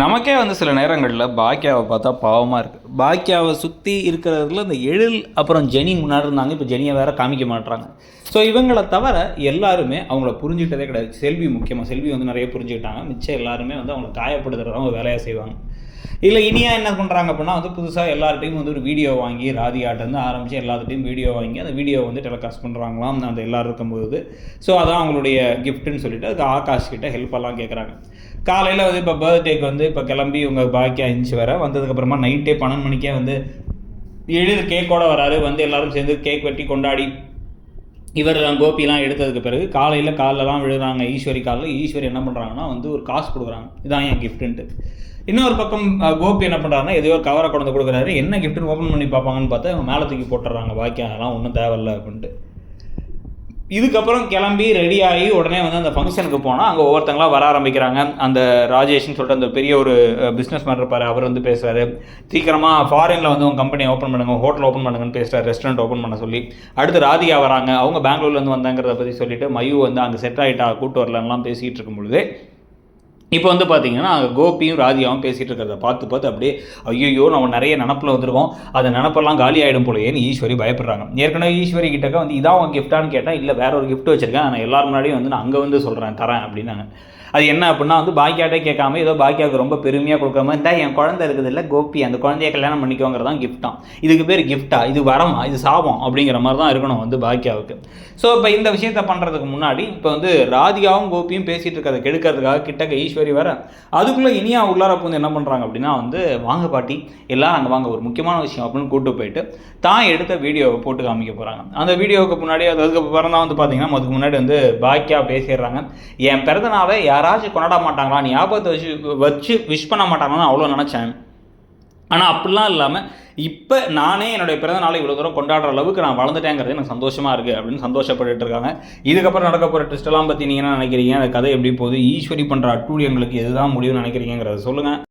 நமக்கே வந்து சில நேரங்களில் பாக்கியாவை பார்த்தா பாவமாக இருக்குது பாக்கியாவை சுற்றி இருக்கிறதுல இந்த எழில் அப்புறம் ஜெனி முன்னாடி இருந்தாங்க இப்போ ஜெனியை வேற காமிக்க மாட்றாங்க. ஸோ இவங்களை தவிர எல்லாருமே அவங்கள புரிஞ்சுக்கிட்டதே கிடையாது. செல்வி முக்கியமாக செல்வி வந்து நிறைய புரிஞ்சுக்கிட்டாங்க. மிச்சம் எல்லாருமே வந்து அவங்களை காயப்படுத்துறத அவங்க வேலையாக செய்வாங்க. இல்லை இனியா என்ன பண்ணுறாங்க அப்படின்னா வந்து புதுசாக எல்லார்ட்டையும் வந்து ஒரு வீடியோ வாங்கி ராதியாட்டேருந்து ஆரம்பித்து எல்லாத்துட்டையும் வீடியோ வாங்கி அந்த வீடியோ வந்து டெலிகாஸ்ட் பண்ணுறாங்களாம் அந்த எல்லோரும் இருக்கும்போது. ஸோ அதான் அவங்களுடைய கிஃப்ட்டுன்னு சொல்லிட்டு அதுக்கு ஆகாஷ் கிட்ட ஹெல்ப் எல்லாம் கேட்குறாங்க காலையில் வந்து இப்போ பர்த்டேக்கு வந்து இப்போ கிளம்பி இவங்க பாக்கியா இருந்துச்சு வர வந்ததுக்கப்புறமா நைட்டே பன்னெண்டு மணிக்கே வந்து எழுது கேக்கோட வராரு. வந்து எல்லாரும் சேர்ந்து கேக் வெட்டி கொண்டாடி இவரெல்லாம் கோபிலாம் எடுத்ததுக்கு பிறகு காலையில் காலெல்லாம் விழுறாங்க. ஈஸ்வரி காலில் ஈஸ்வரி என்ன பண்ணுறாங்கன்னா வந்து ஒரு காசு கொடுக்குறாங்க. இதான் என் கிஃப்ட்டுன்ட்டு இன்னொரு பக்கம் கோபி என்ன பண்ணுறாருன்னா எதையோ ஒரு கவரை கொண்டு கொடுக்குறாரு. என்ன கிஃப்ட்டுன்னு ஓப்பன் பண்ணி பார்ப்பாங்கன்னு பார்த்தா இவங்க மேலே தூக்கி போட்டுறாங்க. பாக்கியம் அதெல்லாம் ஒன்றும் தேவையில்ல அப்படின்ட்டு. இதுக்கப்புறம் கிளம்பி ரெடி ஆகி உடனே வந்து அந்த ஃபங்க்ஷனுக்கு போனால் அங்கே ஒவ்வொருத்தங்களா வர ஆரம்பிக்கிறாங்க. அந்த ராஜேஷ்னு சொல்லிட்டு அந்த பெரிய ஒரு பிஸ்னஸ் மேன் இருப்பார். அவர் வந்து பேசுகிறாரு சீக்கிரமாக ஃபாரினில் வந்து உங்கள் கம்பெனி ஓப்பன் பண்ணுங்க. ஹோட்டல் ஓப்பன் பண்ணுங்கன்னு பேசுகிறார் ரெஸ்டாரண்ட் ஓப்பன் பண்ண சொல்லி. அடுத்து ராதிகா வராங்க. அவங்க பெங்களூர்லேருந்து வந்தாங்கிறத பற்றி சொல்லிட்டு மயு வந்து அங்கே செட் ஆகிட்டா கூட்டு வரலன்னெலாம் பேசிகிட்டு இருக்கும் பொழுது இப்போ வந்து பார்த்தீங்கன்னா கோபியும் ராதியாவும் பேசிகிட்டு இருக்கிறத பார்த்து பார்த்து அப்படியே ஐயோ நம்ம நிறைய நினப்பில் வந்திருக்கோம். அந்த நினப்பெல்லாம் காலி ஆகிடும் போலயேன்னு ஈஸ்வரி பயப்படுறாங்க. ஏற்கனவே ஈஸ்வரி கிட்டக்க வந்து இதான் உன் கிஃப்டான்னு கேட்டால் இல்லை வேற ஒரு கிஃப்ட் வச்சிருக்கேன். நான் எல்லாரும் முன்னாடியும் வந்து நான் அங்கே வந்து சொல்கிறேன் தரேன் அப்படின்னாங்க. அது என்ன அப்படின்னா வந்து பாக்கியாட்டே கேட்காம ஏதோ பாக்கியாவுக்கு ரொம்ப பெருமையாக கொடுக்காம இந்த என் குழந்தை இருக்குது இல்லை கோபி அந்த குழந்தைய கல்யாணம் பண்ணிக்கோங்கிறதான் கிஃப்டாம் இதுக்கு பேர் கிஃப்டா இது வரமா? இது சாபம்? அப்படிங்கிற மாதிரி தான் இருக்கணும் வந்து பாக்கியாவுக்கு. ஸோ இப்போ இந்த விஷயத்த பண்ணுறதுக்கு முன்னாடி இப்போ வந்து ராதிகாவும் கோபியும் பேசிகிட்டு இருக்கிறத கெடுக்கிறதுக்காக கிட்டக்க ஈஸ்வரி வர அதுக்குள்ளே இனியா உள்ளார வந்து என்ன பண்ணுறாங்க அப்படின்னா வந்து வாங்க பாட்டி எல்லாரும் அங்கே வாங்க ஒரு முக்கியமான விஷயம் அப்படின்னு கூட்டு போயிட்டு தான் எடுத்த வீடியோவை போட்டு காமிக்க போகிறாங்க அந்த வீடியோவுக்கு முன்னாடி அதுக்கு அதுக்கப்புறம் தான் வந்து பார்த்தீங்கன்னா அதுக்கு முன்னாடி வந்து பாக்கியா பேசிடுறாங்க. என் பிறந்த நாளை யாராச்சும் கொண்டாட மாட்டாங்களா? நீ ஞாபகத்தை வச்சு வச்சு விஷ் பண்ண மாட்டாங்களான்னு அவ்வளோ நினச்சேன். ஆனால் அப்படிலாம் இல்லாமல் இப்போ நானே என்னுடைய பிறந்த நாளை இவ்வளோ தூரம் கொண்டாடுற அளவுக்கு நான் வளர்ந்துட்டேங்கிறது எனக்கு சந்தோஷமாக இருக்குது அப்படின்னு சந்தோஷப்பட்டுட்டு இருக்காங்க. இதுக்கப்புறம் நடக்க போகிற ட்விஸ்டெல்லாம் பற்றி நீங்கள் என்ன நினைக்கிறீங்க? அந்த கதை எப்படி போகுது? ஈஸ்வரி பண்ணுற அட்டூழியங்களுக்கு எதுதான் முடியும்னு நினைக்கிறீங்கிறத சொல்லுங்கள்